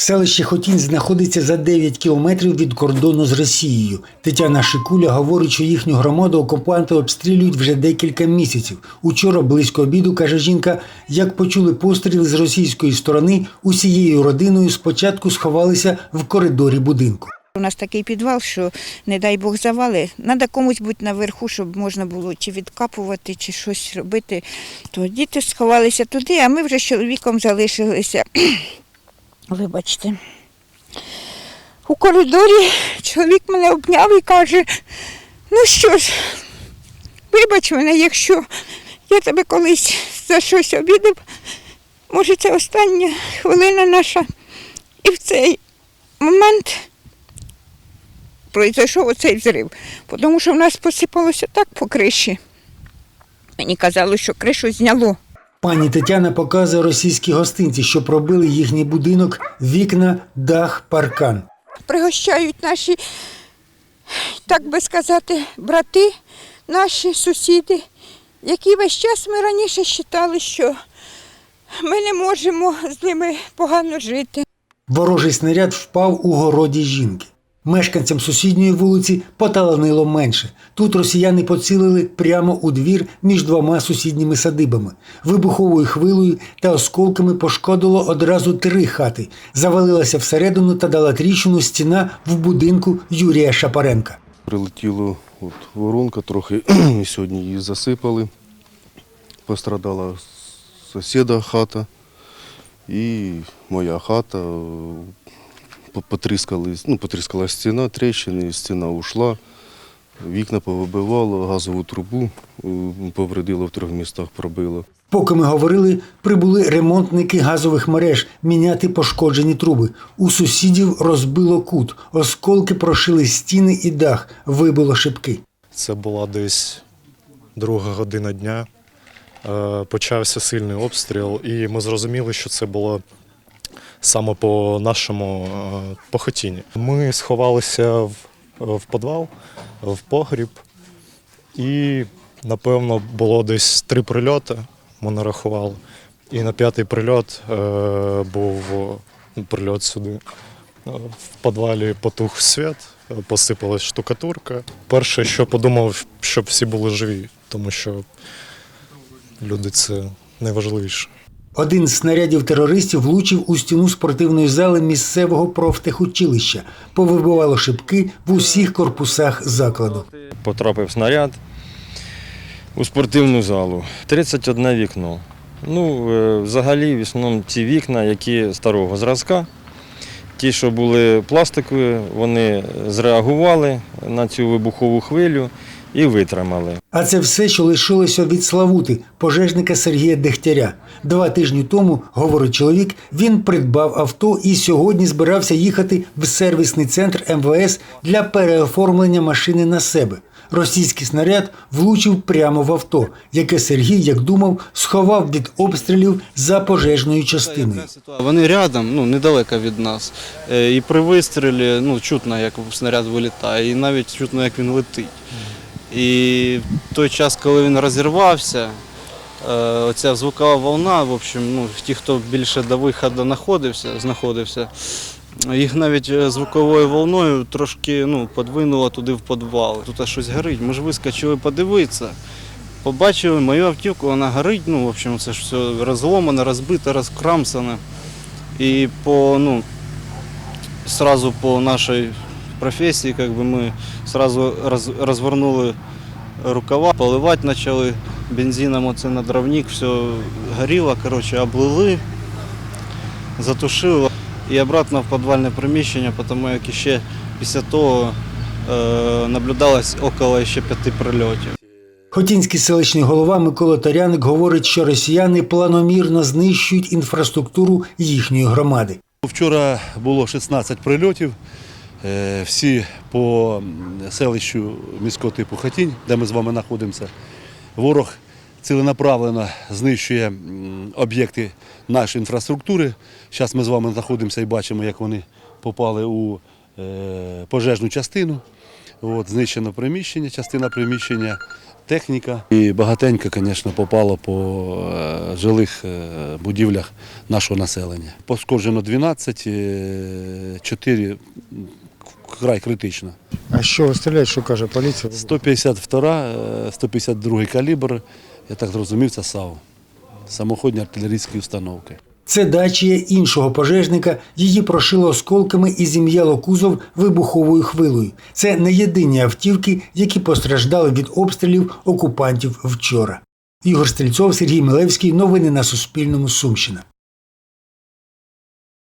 Селище Хотін знаходиться за 9 кілометрів від кордону з Росією. Тетяна Шикуля говорить, що їхню громаду окупанти обстрілюють вже декілька місяців. Учора близько обіду, каже жінка, як почули постріли з російської сторони, усією родиною спочатку сховалися в коридорі будинку. У нас такий підвал, що не дай Бог завали. Треба комусь бути наверху, щоб можна було чи відкапувати, чи щось робити. То діти сховалися туди, а ми вже з чоловіком залишилися. Вибачте. У коридорі чоловік мене обняв і каже, ну що ж, вибач мене, якщо я тебе колись за щось обідав, може це остання хвилина наша. І в цей момент пройшов оцей взрив, тому що в нас посипалося так по криші. Мені казали, що кришу зняло. Пані Тетяна показує російські гостинці, що пробили їхній будинок, вікна, дах, паркан. Пригощають наші, так би сказати, брати, наші сусіди, які весь час ми раніше вважали, що ми не можемо з ними погано жити. Ворожий снаряд впав у городі жінки. Мешканцям сусідньої вулиці поталанило менше. Тут росіяни поцілили прямо у двір між двома сусідніми садибами. Вибуховою хвилою та осколками пошкодило одразу три хати. Завалилася всередину та дала тріщину стіна в будинку Юрія Шапаренка. Прилетіло от, воронка трохи, сьогодні її засипали. Пострадала сусіда хата і моя хата. По- Потріскались, ну, потріскала стіна, тріщини, стіна ушла, вікна повибивало, газову трубу е, повредило в трьох містах, пробило. Поки ми говорили, прибули ремонтники газових мереж міняти пошкоджені труби. У сусідів розбило кут, осколки прошили стіни і дах, вибило шибки. Це була десь друга година дня. Е, Почався сильний обстріл, і ми зрозуміли, що це було саме по нашому е, похотінні. Ми сховалися в, в підвал, в погріб, і, напевно, було десь три прильоти, ми нарахували. І на п'ятий прильот е, був е, прильот сюди. Е, В підвалі потух світ, е, посипалась штукатурка. Перше, що подумав, щоб всі були живі, тому що люди це найважливіше. Один з снарядів терористів влучив у стіну спортивної зали місцевого профтехучилища, повибивало шибки в усіх корпусах закладу. потрапив снаряд у спортивну залу. 31 вікно. Ну, е, взагалі, в основному ці вікна, які старого зразка. Ті, що були пластикові, вони зреагували на цю вибухову хвилю і витримали. А це все, що лишилося від Славути, пожежника Сергія Дегтяря. Два тижні тому, говорить чоловік, він придбав авто і сьогодні збирався їхати в сервісний центр МВС для переоформлення машини на себе. Російський снаряд влучив прямо в авто, яке Сергій, як думав, сховав від обстрілів за пожежною частиною. Вони рядом, ну недалеко від нас. Е, І при вистрілі ну, чутно, як снаряд вилітає, і навіть чутно, як він летить. І в той час, коли він розірвався, е, оця звукова волна, в общем, ну, ті, хто більше до виходу знаходився, знаходився, їх навіть е, звуковою волною трошки ну, подвинуло туди в підвал. Тут щось горить. Ми ж вискочили подивитися. Побачили мою автівку, вона горить. Ну, в общем, це ж все розломане, розбите, розкрамсане. І по, ну, сразу по нашій професії, как бы ми сразу роз, розвернули рукава, поливати почали бензином оце на дровник, все горіло, коротше, облили, затушили і обратно в підвальне приміщення, тому як ще після того е, наблюдалось около ще п'яти прильотів. Хотінський селищний голова Микола Таряник говорить, що росіяни планомірно знищують інфраструктуру їхньої громади. Вчора було 16 прильотів. Е, Всі по селищу міського типу Хатінь, де ми з вами знаходимося. Ворог ціленаправлено знищує об'єкти нашої інфраструктури. Зараз ми з вами знаходимося і бачимо, як вони попали у е, пожежну частину. От, знищено приміщення, частина приміщення техніка. І багатенько, звісно, попало по е, жилих будівлях нашого населення. Пошкоджено 12, е, 4 край критично. А що стріляють, що каже поліція? 152, е, 152 калібр, я так зрозумів, це САУ. Самоходні артилерійські установки. Це дачія іншого пожежника. Її прошило осколками і зім'яло кузов вибуховою хвилою. Це не єдині автівки, які постраждали від обстрілів окупантів вчора. Ігор Стрільцов, Сергій Милевський. Новини на Суспільному. Сумщина.